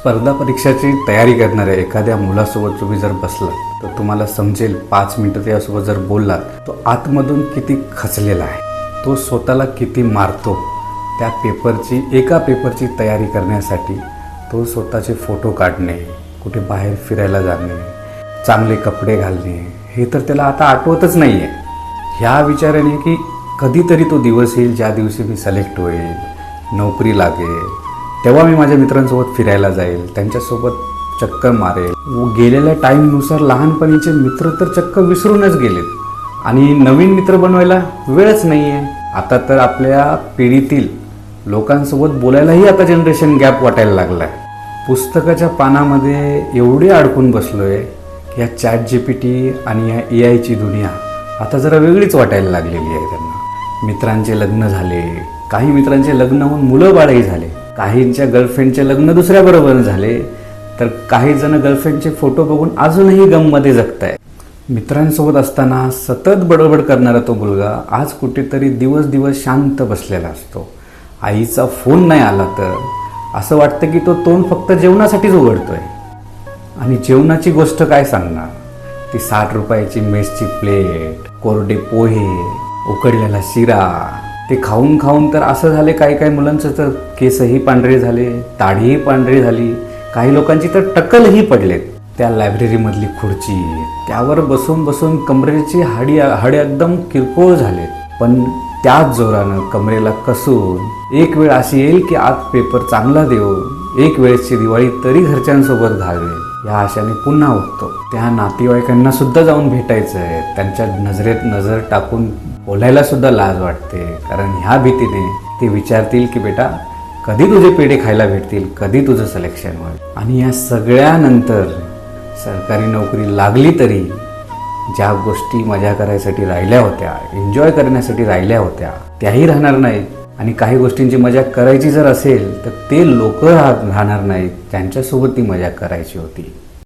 स्पर्धा परीक्षाची तयारी करणाऱ्या एखाद्या मुलासोबत तुम्ही जर बसलात तर तुम्हाला समजेल पाच मिनटं त्यासोबत जर बोललात तो आतमधून किती खचलेला आहे. तो स्वतःला किती मारतो त्या पेपरची एका पेपरची तयारी करण्यासाठी तो स्वतःचे फोटो काढणे कुठे बाहेर फिरायला जाणे चांगले कपडे घालणे हे तर त्याला आता आठवतच नाही आहे ह्या विचाराने की कधीतरी तो दिवस येईल ज्या दिवशी मी सिलेक्ट होईल नोकरी लागेल तेव्हा मी माझ्या मित्रांसोबत फिरायला जाईल त्यांच्यासोबत चक्कर मारेल. व गेलेल्या टाईमनुसार लहानपणीचे मित्र तर चक्क विसरूनच गेलेत. आणि नवीन मित्र बनवायला वेळच नाही आहे आता तर आपल्या पिढीतील लोकांसोबत बोलायलाही आता जनरेशन गॅप वाटायला लागला आहे पुस्तकाच्या पानामध्ये एवढे अडकून बसलो आहे की या चॅट जी पी टी आणि या ए आयची दुनिया आता जरा वेगळीच वाटायला लागलेली आहे त्यांना. मित्रांचे लग्न झाले काही मित्रांचे लग्न होऊन मुलं बाळही झाले. काहींच्या गर्लफ्रेंडचे लग्न दुसऱ्याबरोबर झाले तर काही जण गर्लफ्रेंडचे फोटो बघून अजूनही गममध्ये जगताय मित्रांसोबत असताना सतत बडबड करणारा तो मुलगा आज कुठेतरी दिवस दिवस शांत बसलेला असतो. आईचा फोन नाही आला तर. असं वाटतं की तो तोंड फक्त जेवणासाठीच उघडतोय. आणि जेवणाची गोष्ट काय सांगणार? ती साठ रुपयाची मेसची प्लेट कोरडे पोहे उकडलेला शिरा ते खाऊन खाऊन तर असं झाले काही काही मुलांचं तर केसही पांढरे झाले ताढीही पांढरी झाली. काही लोकांची तर टक्कलही पडलेत. त्या लायब्ररीमधली खुर्ची त्यावर बसून बसून कमरेची हाडी हाडे एकदम किरकोळ झाले पण त्याच जोरानं कमरेला कसून एक वेळ अशी येईल की आत पेपर चांगला देऊ एक वेळेसची दिवाळी तरी घरच्यांसोबत घालवे या आशाने पुन्हा उठतो. त्या नातेवाईकांना सुद्धा जाऊन भेटायचं आहे त्यांच्या नजरेत नजर टाकून बोलायला सुद्धा लाज वाटते. कारण ह्या भीतीने ते विचारतील की बेटा कधी तुझे पेढे खायला भेटतील? कधी तुझं सिलेक्शन होईल? आणि या सगळ्यानंतर सरकारी नोकरी लागली तरी ज्या गोष्टी मजा करायसाठी राहिल्या होत्या एन्जॉय करण्यासाठी राहिल्या होत्या त्याही राहणार नाहीत. आणि काही गोष्टींची मजा करायची जर असेल तर ते लोक राहणार नाहीत त्यांच्यासोबत ती मजा करायची होती.